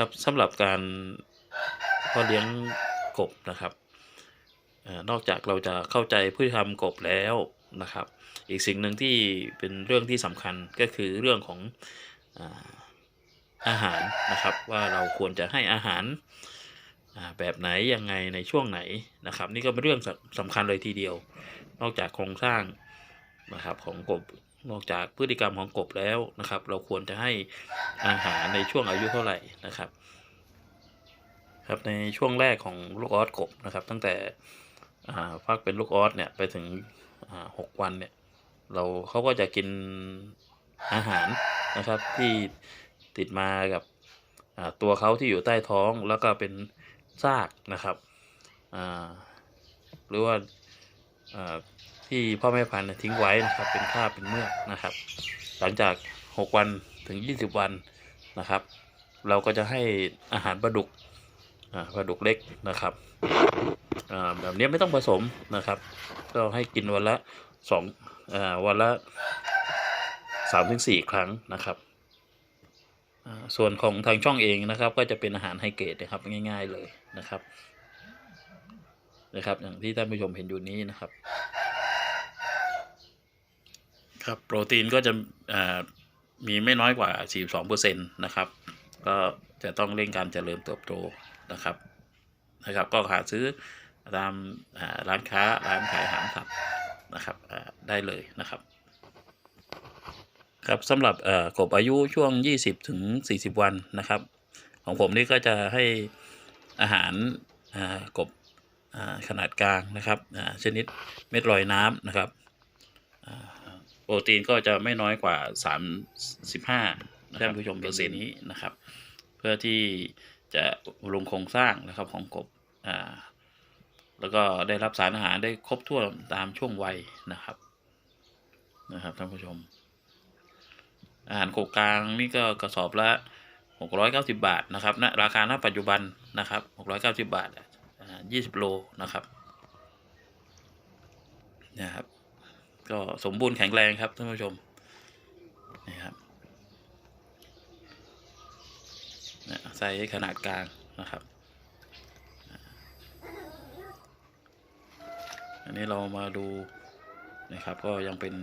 ครับสำหรับการเพาะเลี้ยงกบนะครับนอกจากเราจะเข้าใจพฤติกรรมกบแล้วนะครับ อีกสิ่งหนึ่งที่เป็นเรื่องที่สำคัญก็คือเรื่องของอาหารนะครับ ว่าเราควรจะให้อาหารแบบไหนยังไงในช่วงไหนนะครับ นี่ก็เป็นเรื่องสำสำคัญเลยทีเดียว นอกจากโครงสร้างนะครับของกบ นอกจากพฤติกรรมของกบแล้วนะครับ เราควรจะให้อาหารในช่วงอายุเท่าไหร่นะครับ ครับในช่วงแรกของลูกออสกบนะครับ ตั้งแต่อ่าฟักเป็นลูกออสเนี่ยไปถึงอ่าหกวันเนี่ยเราเขาก็จะกินอาหารนะครับที่ติดมากับตัวเขาที่อยู่ใต้ท้องแล้วก็เป็นซากนะครับอ่าหรือว่า ที่พ่อแม่พันธุ์ทิ้งไว้นะครับ เป็นคราเป็นเมือกนะครับ หลังจาก 6 วันถึง 20 วันนะครับ เราก็จะให้อาหารปลาดุกปลาดุกเล็กนะครับแบบนี้ไม่ต้องผสมนะครับ ก็ให้กินวันละสองวันละสามถึงสี่ครั้งนะครับส่วนของทางช่องเองนะครับ ก็จะเป็นอาหารไฮเกรดนะครับง่าย ๆเลยนะครับ นะครับ อย่างที่ท่านผู้ชมเห็นอยู่นี้นะครับ ครับโปรตีนก็จะมีไม่น้อยกว่า 42%นะครับ ก็จะต้องเร่งการเจริญเติบโตนะครับนะครับ ก็หาซื้อตามร้านค้าร้านขายอาหารสัตว์นะครับได้เลยนะครับครับสำหรับกบอายุช่วง 20 ถึง 40 วันนะครับ ของผมนี่ก็จะให้อาหารกบ ขนาดกลางนะครับอ่าชนิดเม็ดลอยน้ำนะครับอ่าโปรตีนก็จะไม่น้อยกว่า 35นะครับท่านผู้ชมเปอร์เซ็นต์นี้นะครับ เพื่อที่จะบำรุงโครงสร้างนะครับของกบอ่าแล้วก็ได้รับสารอาหารได้ครบถ้วนตามช่วงวัยนะครับนะครับท่านผู้ชม อาหารโกกลางนี่ก็กระสอบละ 690 บาทนะครับณราคาณปัจจุบันนะครับ 690 บาท อ่า20โลนะครับนะครับ ก็สมบูรณ์แข็งแรงครับท่านผู้ชมนี่ครับนะไซส์ขนาดกลางนะครับ อันนี้เรามาดูนะครับ ก็ยังเป็น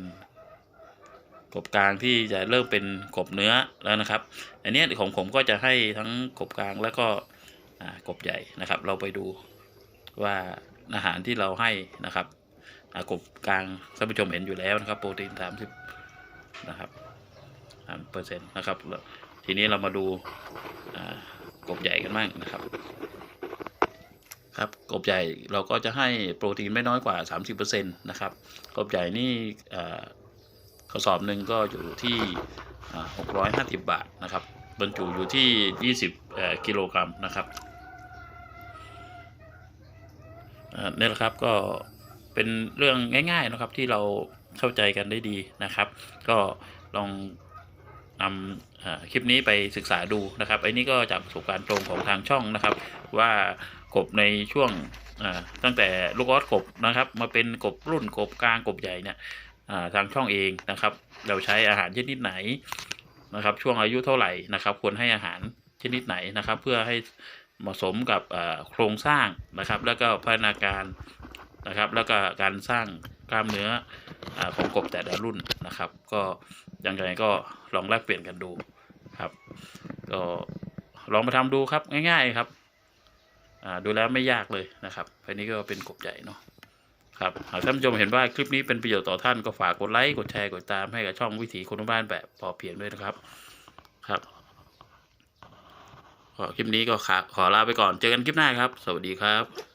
กบกลางที่จะเริ่มเป็นกบเนื้อแล้วนะครับ อันนี้ของผมก็จะให้ทั้งกบกลางแล้วก็กบใหญ่นะครับ เราไปดู ว่าอาหารที่เราให้นะครับอากบกลางท่านผู้ชมเห็นอยู่แล้วนะครับ โปรตีนสามสิบนะครับสามเปอร์เซ็นต์นะครับ ทีนี้เรามาดูกบใหญ่กันบ้างนะครับ ครับกบใหญ่เราก็จะให้โปรตีนไม่น้อยกว่า 30%นะครับกบใหญ่นี่อ่ากระสอบหนึ่งก็อยู่ที่หกร้อยห้าสิบาทนะครับบรรจุอยู่ที่ยี่สิบกิโลกรัมนะครับอ่า นี่แหละครับก็เป็นเรื่องง่ายๆนะครับที่เราเข้าใจกันได้ดีนะครับ ก็ลองนำคลิปนี้ไปศึกษาดูนะครับไอ้นี่ก็จากประสบการณ์ตรงของทางช่องนะครับ ว่ากบในช่วงตั้งแต่ลูกออสกบนะครับ มาเป็นกบรุ่นกบกลางกบใหญ่เนี่ยทางช่องเองนะครับ เราใช้อาหารชนิดไหนนะครับ ช่วงอายุเท่าไหร่นะครับ ควรให้อาหารชนิดไหนนะครับ เพื่อให้ เหมาะสมกับโครงสร้างนะครับ แล้วก็พัฒนาการนะครับ แล้วก็การสร้างกล้ามเนื้ออของกบแต่ละรุ่นนะครับ ก็ยังไงก็ลองแลกเปลี่ยนกันดูครับ ก็ลองมาทำดูครับง่าย ๆครับดูแล้วไม่ยากเลยนะครับอันนี้ก็เป็นกบใหญ่เนาะครับหากท่านผู้ชมเห็นว่าคลิปนี้เป็นประโยชน์ต่อท่านก็ฝากกดไลค์กดแชร์กดตามให้กับช่องวิถีคนบ้านแบบพอเพียงด้วยนะครับครับ คลิปนี้ก็ขอขอลาไปก่อน เจอกันคลิปหน้าครับ สวัสดีครับ